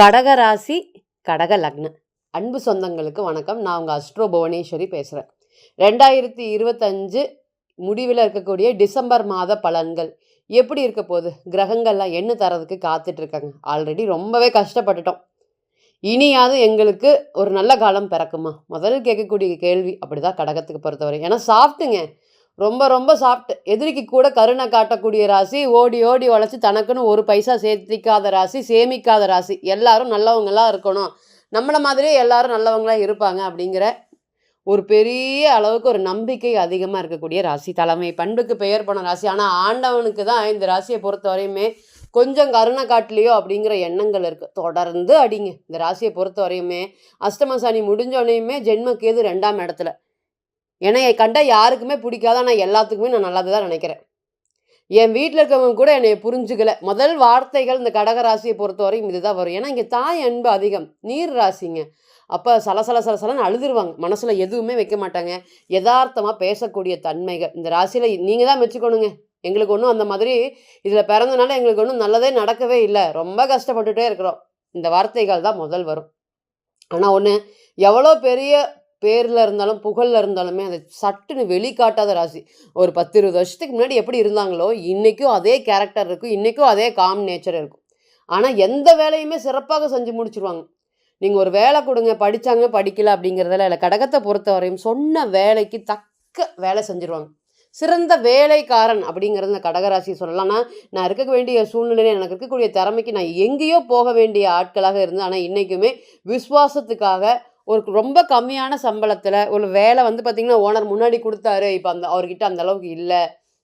கடக ராசி கடக லக்னம் அன்பு சொந்தங்களுக்கு வணக்கம். நான் உங்கள் அஸ்ட்ரோ புவனேஸ்வரி பேசுகிறேன் ரெண்டாயிரத்தி இருபத்தஞ்சு முடிவில் இருக்கக்கூடிய டிசம்பர் மாத பலன்கள் எப்படி இருக்க போகுது? கிரகங்கள்லாம் என்ன தரதுக்கு காத்துட்ருக்காங்க ஆல்ரெடி ரொம்பவே கஷ்டப்பட்டுட்டோம். இனியாவது எங்களுக்கு ஒரு நல்ல காலம் பிறக்குமா? முதல்ல கேட்கக்கூடிய கேள்வி அப்படிதான் கடகத்துக்கு பொறுத்தவரை. ஏன்னா சாப்பிட்டுங்க ரொம்ப ரொம்ப சாஃப்ட் எதிரிக்கு கூட கருணை காட்டக்கூடிய ராசி ஓடி ஓடி உழைச்சி தனக்குன்னு ஒரு பைசா சேர்த்திக்காத ராசி சேமிக்காத ராசி. எல்லாரும் நல்லவங்களா இருக்கணும். நம்மளை மாதிரியே எல்லாரும் நல்லவங்களா இருப்பாங்க அப்படிங்கிற ஒரு பெரிய அளவுக்கு ஒரு நம்பிக்கை அதிகமாக இருக்கக்கூடிய ராசி. தலைமை பண்புக்கு பெயர் போன ராசி. ஆனால் ஆண்டவனுக்கு தான் இந்த ராசியை பொறுத்த வரையுமே கொஞ்சம் கருணை காட்டலையோ அப்படிங்கிற எண்ணங்கள் இருக்குது தொடர்ந்து அடிங்க. இந்த ராசியை பொறுத்த வரையுமே அஷ்டம சனி முடிஞ்சோடனையுமே ஜென்மக்கேது ரெண்டாம் இடத்துல. என்னைய கண்டா யாருக்குமே பிடிக்காது ஆனால் எல்லாத்துக்குமே நான் நல்லது தான் நினைக்கிறேன். என் வீட்டில் இருக்கவங்க கூட என்னை புரிஞ்சுக்கல. முதல் வார்த்தைகள் இந்த கடக ராசியை பொறுத்தவரையும் இதுதான் வரும். ஏன்னா இங்கே தாய் அன்பு அதிகம் நீர் ராசிங்க. அப்போ சலசல சலசலன்னு அழுதுருவாங்க. மனசில் எதுவுமே வைக்க மாட்டாங்க. யதார்த்தமாக பேசக்கூடிய தன்மைகள். இந்த ராசியில் நீங்கள் தான் மெச்சுக்கணுங்க. எங்களுக்கு ஒன்றும் அந்த மாதிரி இதில் பிறந்தனால எங்களுக்கு ஒன்றும் நல்லதே நடக்கவே இல்லை. ரொம்ப கஷ்டப்பட்டுட்டே இருக்கிறோம். இந்த வார்த்தைகள் தான் முதல் வரும். ஆனால் ஒன்று எவ்வளோ பெரிய பேரில் இருந்தாலும் புகழில் இருந்தாலுமே அதை சட்டுன்னு வெளிக்காட்டாத ராசி. ஒரு பத்து இருபது வருஷத்துக்கு முன்னாடி எப்படி இருந்தாங்களோ இன்றைக்கும் அதே கேரக்டர் இருக்கும் இன்றைக்கும் அதே காம் நேச்சர் இருக்கும். ஆனால் எந்த வேலையுமே சிறப்பாக செஞ்சு முடிச்சுருவாங்க. நீங்கள் ஒரு வேலை கொடுங்க படித்தாங்க படிக்கல அப்படிங்கிறதால இல்லை கடகத்தை பொறுத்தவரையும் சொன்ன வேலைக்கு தக்க வேலை செஞ்சுருவாங்க. சிறந்த வேலைக்காரன் அப்படிங்கிறது இந்த கடகராசி சொல்லலாம்னா நான் இருக்க வேண்டிய சூழ்நிலையில் எனக்கு இருக்கக்கூடிய திறமைக்கு நான் எங்கேயோ போக வேண்டிய ஆட்களாக இருந்தேன். ஆனால் இன்றைக்குமே விசுவாசத்துக்காக ஒரு ரொம்ப கம்மியான சம்பளத்தில் ஒரு வேலை வந்து பார்த்திங்கன்னா ஓனர் முன்னாடி கொடுத்தாரு. இப்போ அந்த அவர்கிட்ட அந்த அளவுக்கு இல்லை.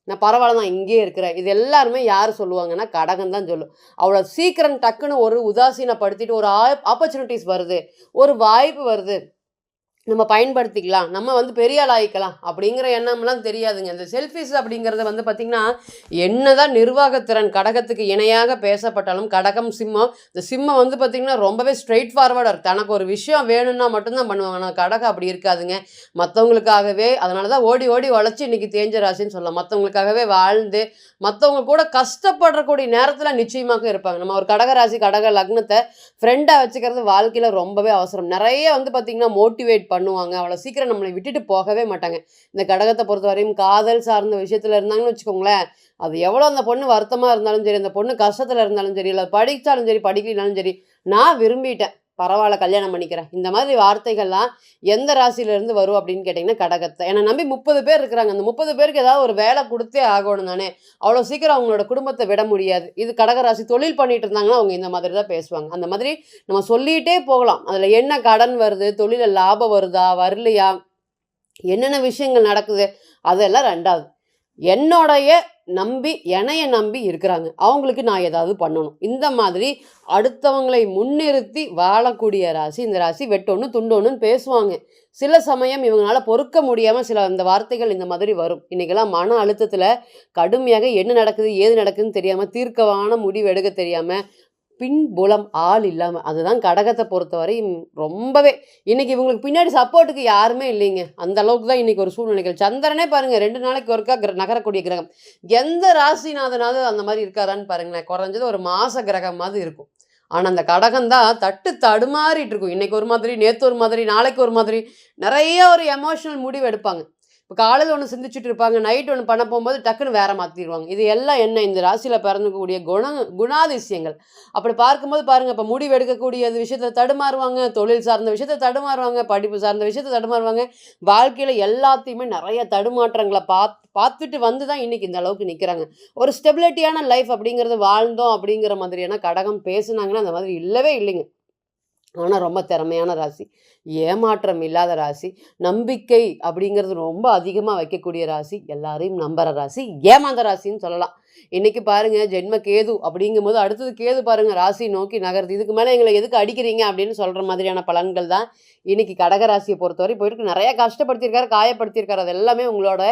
நான் பரவாயில்ல நான் இங்கேயே இருக்கிறேன். இது எல்லாருமே யார் சொல்லுவாங்கன்னா கடகம் தான் சொல்லும். அவ்வளோ சீக்கிரம் டக்குன்னு ஒரு உதாசீனப்படுத்திட்டு ஒரு ஆப்பர்ச்சுனிட்டிஸ் வருது. ஒரு வாய்ப்பு வருது. நம்ம பயன்படுத்திக்கலாம் நம்ம வந்து பெரிய ஆள் அப்படிங்கிற எண்ணம்லாம் தெரியாதுங்க. இந்த செல்ஃபிஸ் அப்படிங்கிறத வந்து பார்த்திங்கன்னா என்னதான் நிர்வாகத்திறன் கடகத்துக்கு இணையாக பேசப்பட்டாலும் கடகம் சிம்மம் இந்த சிம்மம் வந்து பார்த்திங்கன்னா ரொம்பவே ஸ்ட்ரெயிட் ஃபார்வர்டர் தனக்கு ஒரு விஷயம் வேணும்னா மட்டும்தான் பண்ணுவாங்க. ஆனால் கடகம் அப்படி இருக்காதுங்க. மற்றவங்களுக்காகவே அதனால தான் ஓடி ஓடி உழைச்சி இன்றைக்கி தேஞ்ச ராசின்னு சொல்லலாம். மற்றவங்களுக்காகவே வாழ்ந்து மற்றவங்க கூட கஷ்டப்படக்கூடிய நேரத்தில் நிச்சயமாக இருப்பாங்க. நம்ம ஒரு கடக ராசி கடக லக்னத்தை ஃப்ரெண்டாக வச்சுக்கிறது வாழ்க்கையில் ரொம்பவே அவசரம். நிறைய வந்து பார்த்திங்கன்னா மோட்டிவேட் பண்ணுவாங்க. அவ்வளோ சீக்கிரம் நம்மளை விட்டுட்டு போகவே மாட்டாங்க. இந்த கடகத்தை பொறுத்தவரையும் காதல் சார்ந்த விஷயத்தில் இருந்தாங்கன்னு வச்சுக்கோங்களேன் அது எவ்வளோ அந்த பொண்ணு வருத்தமாக இருந்தாலும் சரி அந்த பொண்ணு கஷ்டத்தில் இருந்தாலும் சரி இல்லை படித்தாலும் சரி படிக்கலனாலும் சரி நான் விரும்பிட்டேன். பரவாயில்ல கல்யாணம் பண்ணிக்கிறேன். இந்த மாதிரி வார்த்தைகள்லாம் எந்த ராசியிலேருந்து வரும் அப்படின்னு கேட்டிங்கன்னா கடகத்தை. என்னை நம்பி முப்பது பேர் இருக்கிறாங்க. அந்த முப்பது பேருக்கு ஏதாவது ஒரு வேலை கொடுத்தே ஆகணும் தானே. அவ்வளோ சீக்கிரம் அவங்களோட குடும்பத்தை விட முடியாது. இது கடக ராசி தொழில் பண்ணிட்டு இருந்தாங்கன்னா அவங்க இந்த மாதிரி தான் பேசுவாங்க. அந்த மாதிரி நம்ம சொல்லிகிட்டே போகலாம். அதில் என்ன கடன் வருது? தொழிலில் லாபம் வருதா? வரலையா? என்னென்ன விஷயங்கள் நடக்குது? அதெல்லாம் ரெண்டாவது. என்னோடைய நம்பி என்னைய நம்பி இருக்கிறாங்க. அவங்களுக்கு நான் ஏதாவது பண்ணணும். இந்த மாதிரி அடுத்தவங்களை முன்னிறுத்தி வாழக்கூடிய ராசி இந்த ராசி வெட்டொன்று துண்டோன்னு பேசுவாங்க. சில சமயம் இவங்களால பொறுக்க முடியாமல் சில அந்த வார்த்தைகள் இந்த மாதிரி வரும். இன்றைக்கெல்லாம் மன அழுத்தத்தில் கடுமையாக என்ன நடக்குது ஏது நடக்குதுன்னு தெரியாமல் தீர்க்கமான முடிவு எடுக்க தெரியாமல் பின்புலம் ஆள் இல்லாமல் அதுதான் கடகத்தை பொறுத்தவரை ரொம்பவே. இன்றைக்கி இவங்களுக்கு பின்னாடி சப்போர்ட்டுக்கு யாருமே இல்லைங்க. அந்த அளவுக்கு தான் இன்றைக்கி ஒரு சூழ்நிலைகள். சந்திரனே பாருங்கள் ரெண்டு நாளைக்கு ஒருக்கா கிர நகரக்கூடிய கிரகம். எந்த ராசிநாதனாவது அந்த மாதிரி இருக்காரான்னு பாருங்களேன். குறைஞ்சது ஒரு மாச கிரகம் மாதிரி இருக்கும். ஆனால் அந்த கடகம் தான் தட்டு தடுமாறிட்டு இருக்கும். இன்றைக்கி ஒரு மாதிரி நேற்று ஒரு மாதிரி நாளைக்கு ஒரு மாதிரி. நிறைய ஒரு எமோஷனல் முடிவு எடுப்பாங்க. இப்போ காலையில் ஒன்று சிந்திச்சுட்டு இருப்பாங்க நைட் ஒன்று பண்ண போகும்போது டக்குன்னு வேற மாற்றிடுவாங்க இது எல்லாம் என்ன? இந்த ராசியில் பிறந்துக்கக்கூடிய குண குணாதிசயங்கள். அப்படி பார்க்கும்போது பாருங்கள் இப்போ முடிவு எடுக்கக்கூடிய விஷயத்தை தடுமாறுவாங்க தொழில் சார்ந்த விஷயத்தை தடுமாறுவாங்க படிப்பு சார்ந்த விஷயத்தை தடுமாறுவாங்க. வாழ்க்கையில் எல்லாத்தையுமே நிறைய தடுமாற்றங்களை பார்த்து பார்த்துட்டு வந்து தான் இன்றைக்கி இந்த அளவுக்கு நிற்கிறாங்க ஒரு ஸ்டெபிலிட்டியான லைஃப் அப்படிங்கிறது வாழ்ந்தோம் அப்படிங்கிற மாதிரியான கடகம் பேசுனாங்கன்னா அந்த மாதிரி இல்லவே இல்லைங்க. ஆனால் ரொம்ப திறமையான ராசி. ஏமாற்றம் இல்லாத ராசி. நம்பிக்கை அப்படிங்கிறது ரொம்ப அதிகமாக வைக்கக்கூடிய ராசி. எல்லாரையும் நம்புற ராசி. ஏமாந்த ராசின்னு சொல்லலாம். இன்னைக்கு பாருங்க ஜென்ம கேது அப்படிங்கும்போது அடுத்தது கேது பாருங்க ராசி நோக்கி நகருது. இதுக்கு மேலே எங்களை எதுக்கு அடிக்கிறீங்க அப்படின்னு சொல்கிற மாதிரியான பலன்கள் தான் இன்னைக்கு கடக ராசியை பொறுத்தவரை போயிட்டு நிறைய கஷ்டப்படுத்தியிருக்காரு காயப்படுத்தியிருக்காரு. அது எல்லாமே உங்களோட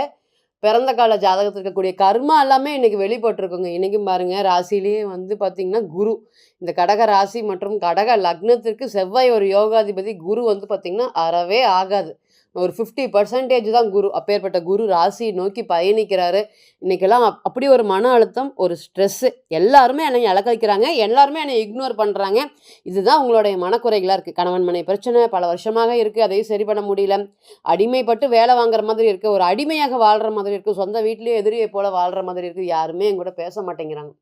பிறந்த கால ஜாதகத்தில் இருக்கக்கூடிய கர்மா எல்லாமே இன்னைக்கு வெளிப்பட்டிருக்குங்க. இன்றைக்கும் பாருங்க ராசிலேயே வந்து பார்த்திங்கன்னா குரு. இந்த கடக ராசி மற்றும் கடக லக்னத்திற்கு செவ்வாய் ஒரு யோகாதிபதி குரு வந்து பார்த்திங்கன்னா அறவே ஆகாது. ஒரு ஃபிஃப்டி பர்சன்டேஜ் தான் குரு. அப்பேற்பட்ட குரு ராசி நோக்கி பயணிக்கிறாரு. இன்னைக்கெல்லாம் அப்படி ஒரு மன அழுத்தம் ஒரு ஸ்ட்ரெஸ்ஸு எல்லாருமே என்னை இழக்க வைக்கிறாங்க. எல்லாருமே என்னை இக்னோர் பண்ணுறாங்க இதுதான் உங்களுடைய மனக்குறைகளாக இருக்குது கணவன் மனை பிரச்சனை பல வருஷமாக இருக்குது அதையும் சரி பண்ண முடியல. அடிமைப்பட்டு வேலை வாங்குற மாதிரி இருக்குது ஒரு அடிமையாக வாழ்கிற மாதிரி இருக்குது சொந்த வீட்லேயே எதிரியை போல் வாழ்கிற மாதிரி இருக்குது யாருமே எங்கூட பேச மாட்டேங்கிறாங்க.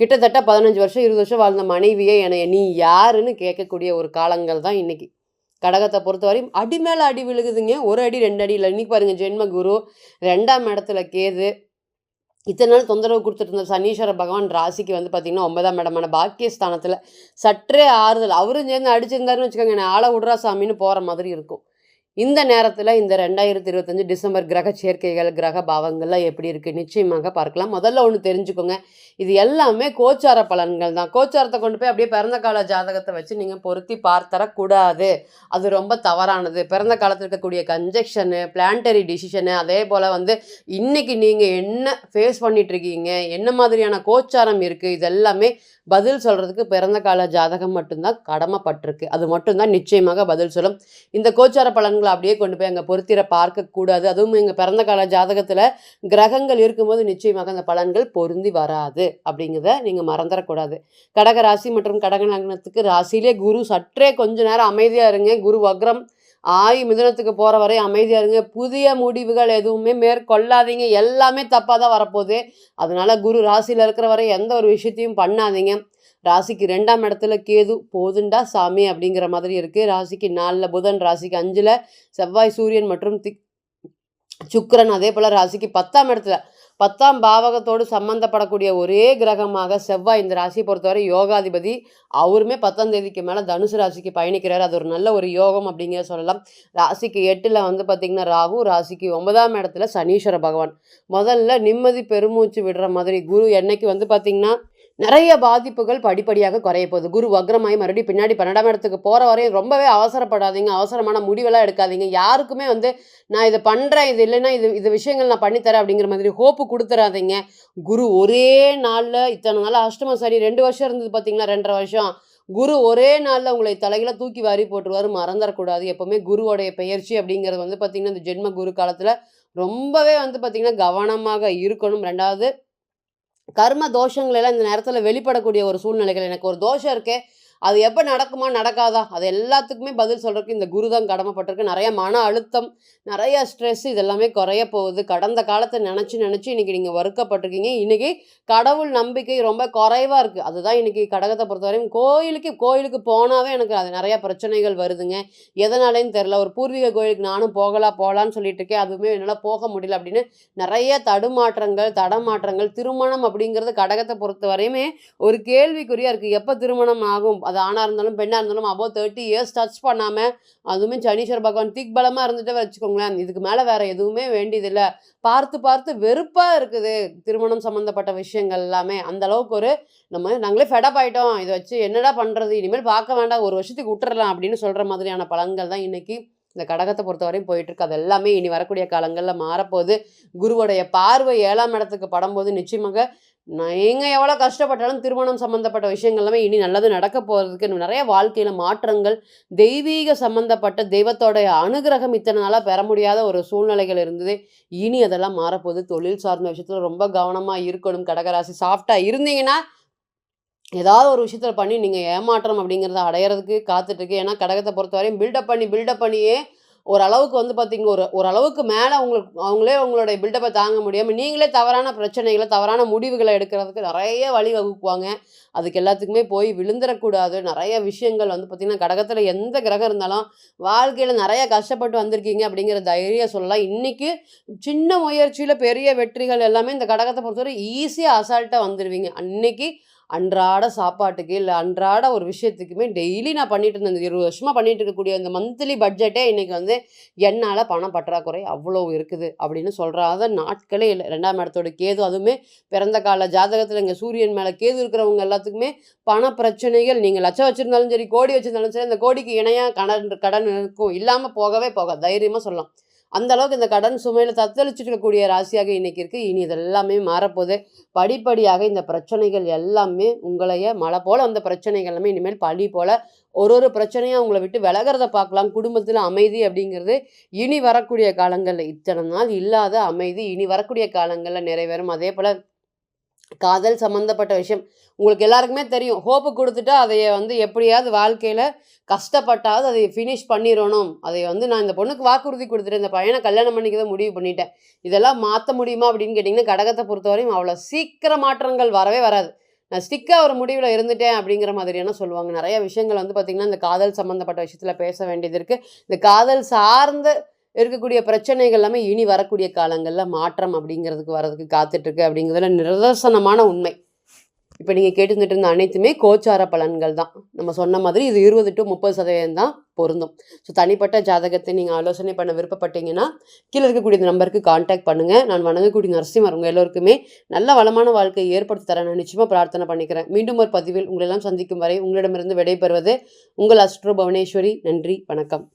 கிட்டத்தட்ட பதினஞ்சு வருஷம் இருபது வருஷம் வாழ்ந்த மனைவியே என்னை நீ யாருன்னு கேட்கக்கூடிய ஒரு காலங்கள் தான் இன்றைக்கி கடகத்தை பொறுத்தவரையும் அடி மேலே அடி விழுகுதுங்க. ஒரு அடி ரெண்டு அடி. இன்னைக்கு பாருங்க ஜென்ம குரு ரெண்டாம் இடத்துல கேது. இத்தனை நாள் தொந்தரவு கொடுத்துட்டு இருந்த சனீஸ்வர பகவான் ராசிக்கு வந்து பார்த்தீங்கன்னா ஒன்பதாம் இடமான பாக்கியஸ்தானத்தில் சற்றே ஆறுதல். அவரும் சேர்ந்து அடிச்சிருந்தாருன்னு வச்சுக்கோங்க நான் ஆளை விடுறா சாமின்னு போகிற மாதிரி இருக்கும். இந்த நேரத்தில் இந்த ரெண்டாயிரத்தி இருபத்தஞ்சு டிசம்பர் கிரக சேர்க்கைகள் கிரக பாவங்கள்லாம் எப்படி இருக்குது நிச்சயமாக பார்க்கலாம். முதல்ல ஒன்று தெரிஞ்சுக்கோங்க. இது எல்லாமே கோச்சார பலன்கள் தான். கோச்சாரத்தை கொண்டு போய் அப்படியே பிறந்த கால ஜாதகத்தை வச்சு நீங்கள் பொருத்தி பார்த்தரக்கூடாது அது ரொம்ப தவறானது. பிறந்த காலத்தில் இருக்கக்கூடிய கன்ஜெக்ஷனு பிளான்டரி டிசிஷனு அதே போல் வந்து இன்றைக்கி நீங்கள் என்ன ஃபேஸ் பண்ணிகிட்ருக்கீங்க என்ன மாதிரியான கோச்சாரம் இருக்குது இதெல்லாமே பதில் சொல்கிறதுக்கு பிறந்த கால ஜாதகம் மட்டும்தான் கடமைப்பட்டிருக்கு. அது மட்டும்தான் நிச்சயமாக பதில் சொல்லும். இந்த கோச்சார பலன்களை அப்படியே கொண்டு போய் அங்கே பொருத்திர பார்க்கக்கூடாது அதுவும் எங்கள் பிறந்த கால ஜாதகத்தில் கிரகங்கள் இருக்கும்போது நிச்சயமாக அந்த பலன்கள் பொருந்தி வராது. அப்படிங்கிறத நீங்கள் மறந்துடக்கூடாது. கடக ராசி மற்றும் கடக நகனத்துக்கு ராசியிலே குரு சற்றே கொஞ்ச நேரம் அமைதியாக இருங்க. குரு வக்ரம் ஆய் மிதனத்துக்கு போகிற வரை அமைதியாக இருங்க. புதிய முடிவுகள் எதுவுமே மேற்கொள்ளாதீங்க. எல்லாமே தப்பாக தான் வரப்போகுது. அதனால் குரு ராசியில் இருக்கிற வரை எந்த ஒரு விஷயத்தையும் பண்ணாதீங்க. ராசிக்கு ரெண்டாம் இடத்துல கேது போதுண்டா சாமி அப்படிங்கிற மாதிரி இருக்குது ராசிக்கு நாலில் புதன் ராசிக்கு அஞ்சில் செவ்வாய் சூரியன் மற்றும் திக் சுக்கரன். அதே போல் ராசிக்கு பத்தாம் இடத்துல பத்தாம் பாவகத்தோடு சம்பந்தப்படக்கூடிய ஒரே கிரகமாக செவ்வாய் இந்த ராசியை பொறுத்தவரை யோகாதிபதி அவருமே பத்தாம் தேதிக்கு மேலே தனுசு ராசிக்கு பயணிக்கிறார். அது ஒரு நல்ல ஒரு யோகம் அப்படிங்கிற சொல்லலாம். ராசிக்கு எட்டில் வந்து பார்த்திங்கன்னா ராகு ராசிக்கு ஒன்பதாம் இடத்துல சனீஸ்வர பகவான். முதல்ல நிம்மதி பெருமூச்சு விடுற மாதிரி குரு என்னைக்கு வந்து பார்த்திங்கன்னா நிறைய பாதிப்புகள் படிப்படியாக குறைய போகுது. குரு வக்ரமாயி மறுபடியும் பின்னாடி பன்னெண்டாம் இடத்துக்கு போகிற வரையும் ரொம்பவே அவசரப்படாதீங்க. அவசரமான முடிவெல்லாம் எடுக்காதீங்க. யாருக்குமே வந்து நான் இதை பண்ணுறேன் இது இல்லைன்னா இது இது விஷயங்கள் நான் பண்ணித்தரேன் அப்படிங்கிற மாதிரி ஹோப்பு கொடுத்துறாதீங்க. குரு ஒரே நாளில் இத்தனை நாள் அஷ்டம சரி ரெண்டு வருஷம் இருந்தது பார்த்தீங்களா? ரெண்டரை வருஷம். குரு ஒரே நாளில் உங்களை தலைகளை தூக்கி வாரி போட்டுருவாரு. மறந்துடக்கூடாது எப்போவுமே குருவோடைய பெயர்ச்சி அப்படிங்கிறது வந்து பார்த்திங்கன்னா இந்த ஜென்ம குரு காலத்தில் ரொம்பவே வந்து பார்த்திங்கன்னா கவனமாக இருக்கணும். ரெண்டாவது கர்ம தோஷங்கள் எல்லாம் இந்த நேரத்தில் வெளிப்படக்கூடிய ஒரு சூழ்நிலைகள். எனக்கு ஒரு தோஷம் இருக்கே அது எப்போ நடக்குமா நடக்காதா? அது எல்லாத்துக்குமே பதில் சொல்கிறதுக்கு இந்த குரு தான் கடமைப்பட்டிருக்கு. நிறைய மன அழுத்தம் நிறைய ஸ்ட்ரெஸ் இதெல்லாமே குறைய போகுது. கடந்த காலத்தை நினச்சி நினச்சி இன்றைக்கி நீங்கள் வறுக்கப்பட்டிருக்கீங்க இன்றைக்கி கடவுள் நம்பிக்கை ரொம்ப குறைவாக இருக்குது அதுதான் இன்றைக்கி கடகத்தை பொறுத்தவரையும் கோயிலுக்கு கோயிலுக்கு போனாவே எனக்கு அது நிறைய பிரச்சனைகள் வருதுங்க. எதனாலேன்னு தெரில ஒரு பூர்வீக கோயிலுக்கு நானும் போகலாம் போகலான்னு சொல்லிட்டு இருக்கேன். அதுவுமே என்னால் போக முடியல அப்படின்னு நிறைய தடுமாற்றங்கள் தடமாற்றங்கள் திருமணம் அப்படிங்கிறது கடகத்தை பொறுத்த வரையுமே ஒரு கேள்விக்குறியாக இருக்குது எப்போ திருமணம் ஆகும்? அது ஆணாக இருந்தாலும் பெண்ணாக இருந்தாலும் அபோவ் தேர்ட்டி இயர்ஸ் டச் பண்ணாமல் அதுவுமே சனீஸ்வர பகவான் திக் பலமாக இருந்துட்டு வச்சுக்கோங்களேன். இதுக்கு மேலே வேறு எதுவுமே வேண்டியதில்லை. பார்த்து பார்த்து வெறுப்பாக இருக்குது திருமணம் சம்மந்தப்பட்ட விஷயங்கள் எல்லாமே. அந்த அளவுக்கு ஒரு நம்ம நாங்களே ஃபெடப் ஆகிட்டோம் இதை வச்சு என்னடா பண்ணுறது இனிமேல் பார்க்க வேண்டாம். ஒரு வருஷத்துக்கு விட்டுறலாம் அப்படின்னு சொல்கிற மாதிரியான பழங்கள் தான் இன்றைக்கி இந்த கடகத்தை பொறுத்தவரையும் போயிட்டுருக்கு அது எல்லாமே இனி வரக்கூடிய காலங்களில் மாறப்போகுது. குருவோடைய பார்வை ஏழாம் இடத்துக்கு படும்போது நிச்சயமாக நீங்கள் எவ்வளோ கஷ்டப்பட்டாலும் திருமணம் சம்மந்தப்பட்ட விஷயங்கள் எல்லாமே இனி நல்லது நடக்க போகிறதுக்கு நிறைய வாழ்க்கையில் மாற்றங்கள் தெய்வீக சம்மந்தப்பட்ட தெய்வத்தோடைய அனுகிரகம் இத்தனை நாளாக பெற முடியாத ஒரு சூழ்நிலைகள் இருந்தது. இனி அதெல்லாம் மாறப்போகுது. தொழில் சார்ந்த விஷயத்தில் ரொம்ப கவனமாக இருக்கணும். கடகராசி சாஃப்டாக இருந்தீங்கன்னா ஏதாவது ஒரு விஷயத்தில் பண்ணி நீங்கள் ஏமாற்றம் அப்படிங்கிறத அடையிறதுக்கு காத்துட்ருக்கு ஏன்னா கடகத்தை பொறுத்தவரையும் பில்டப் பண்ணி பில்டப் பண்ணியே ஓரளவுக்கு வந்து பார்த்தீங்கன்னா ஒரு ஓரளவுக்கு மேலே உங்களுக்கு அவங்களே உங்களுடைய பில்டப்பை தாங்க முடியாமல் நீங்களே தவறான பிரச்சனைகளை தவறான முடிவுகளை எடுக்கிறதுக்கு நிறைய வழி வகுக்குவாங்க. அதுக்கு எல்லாத்துக்குமே போய் விழுந்துடக்கூடாது நிறைய விஷயங்கள் வந்து பார்த்திங்கன்னா கடகத்தில் எந்த கிரகம் இருந்தாலும் வாழ்க்கையில் நிறைய கஷ்டப்பட்டு வந்திருக்கீங்க அப்படிங்கிற தைரியம் சொல்லலாம். இன்றைக்கி சின்ன முயற்சியில் பெரிய வெற்றிகள் எல்லாமே இந்த கடகத்தை பொறுத்தவரை ஈஸியாக அசால்ட்டாக வந்துடுவீங்க அன்னைக்கு அன்றாட சாப்பாட்டுக்கு இல்லை அன்றாட ஒரு விஷயத்துக்குமே டெய்லி நான் பண்ணிட்டு இருந்தேன். இந்த இருபது வருஷமாக பண்ணிட்டு இருக்கக்கூடிய இந்த மந்த்லி பட்ஜெட்டே இன்றைக்கி வந்து என்னால் பணம் பற்றாக்குறை அவ்வளோ இருக்குது அப்படின்னு சொல்கிறாத நாட்களே இல்லை. ரெண்டாம் இடத்தோட கேது அதுவுமே பிறந்த கால ஜாதகத்தில் இங்கே சூரியன் மேலே கேது இருக்கிறவங்க எல்லாத்துக்குமே பண பிரச்சனைகள். நீங்கள் லட்சம் வச்சுருந்தாலும் சரி கோடி வச்சுருந்தாலும் சரி அந்த கோடிக்கு இணையாக கடன் கடன் இருக்கும். இல்லாமல் போகவே போக தைரியமாக சொல்லலாம். அந்த அளவுக்கு இந்த கடன் சுமையில் தத்தளிச்சிருக்கக்கூடிய ராசியாக இன்னைக்கு இருக்குது இனி இதெல்லாமே மாறப்போகுது. படிப்படியாக இந்த பிரச்சனைகள் எல்லாமே உங்களைய மழை போல் அந்த பிரச்சனைகள் எல்லாமே இனிமேல் பழி போல் ஒரு ஒரு பிரச்சனையாக உங்களை விட்டு விலகிறத பார்க்கலாம். குடும்பத்தில் அமைதி அப்படிங்கிறது இனி வரக்கூடிய காலங்களில் இத்தனை நாள் இல்லாத அமைதி இனி வரக்கூடிய காலங்களில் நிறைவேறும். அதே போல் காதல் சம்மந்தப்பட்ட விஷயம். உங்களுக்கு எல்லாருக்குமே தெரியும். ஹோப்பு கொடுத்துட்டா அதையை வந்து எப்படியாவது வாழ்க்கையில் கஷ்டப்பட்டாவது அதை ஃபினிஷ் பண்ணிடணும் அதை வந்து நான் இந்த பொண்ணுக்கு வாக்குறுதி கொடுத்துட்டேன். இந்த பையனை கல்யாணம் பண்ணிக்க தான் முடிவு பண்ணிட்டேன். இதெல்லாம் மாற்ற முடியுமா அப்படின்னு கேட்டிங்கன்னா கடகத்தை பொறுத்தவரையும் அவ்வளோ சீக்கிர மாற்றங்கள் வரவே வராது. நான் ஸ்டிக்காக ஒரு முடிவில் இருந்துட்டேன் அப்படிங்கிற மாதிரியான சொல்லுவாங்க. நிறைய விஷயங்கள் வந்து பார்த்திங்கன்னா இந்த காதல் சம்மந்தப்பட்ட விஷயத்தில் பேச வேண்டியது இருக்குது இந்த காதல் சார்ந்த இருக்கக்கூடிய பிரச்சனைகள் எல்லாமே இனி வரக்கூடிய காலங்களில் மாற்றம் அப்படிங்கிறதுக்கு வரதுக்கு காத்துட்ருக்கு அப்படிங்கிறதுல நிதர்சனமான உண்மை. இப்போ நீங்கள் கேட்டுருந்துட்டு இருந்த அனைத்துமே கோச்சார பலன்கள் தான். நம்ம சொன்ன மாதிரி இது இருபது டு முப்பது சதவீதம் தான் பொருந்தும். ஸோ தனிப்பட்ட ஜாதகத்தை நீங்கள் ஆலோசனை பண்ண விருப்பப்பட்டீங்கன்னா கீழே இருக்கக்கூடிய இந்த நம்பருக்கு காண்டாக்ட் பண்ணுங்கள் நான் வணங்கக்கூடிய நரசிம்மர் உங்கள் எல்லோருக்குமே நல்ல வளமான வாழ்க்கையை ஏற்படுத்தி தர நான் நிச்சயமாக பிரார்த்தனை பண்ணிக்கிறேன். மீண்டும் ஒரு பதிவில் உங்களெல்லாம் சந்திக்கும் வரை உங்களிடமிருந்து விடைபெறுவது உங்கள் அஸ்ட்ரோ புவனேஸ்வரி. நன்றி வணக்கம்.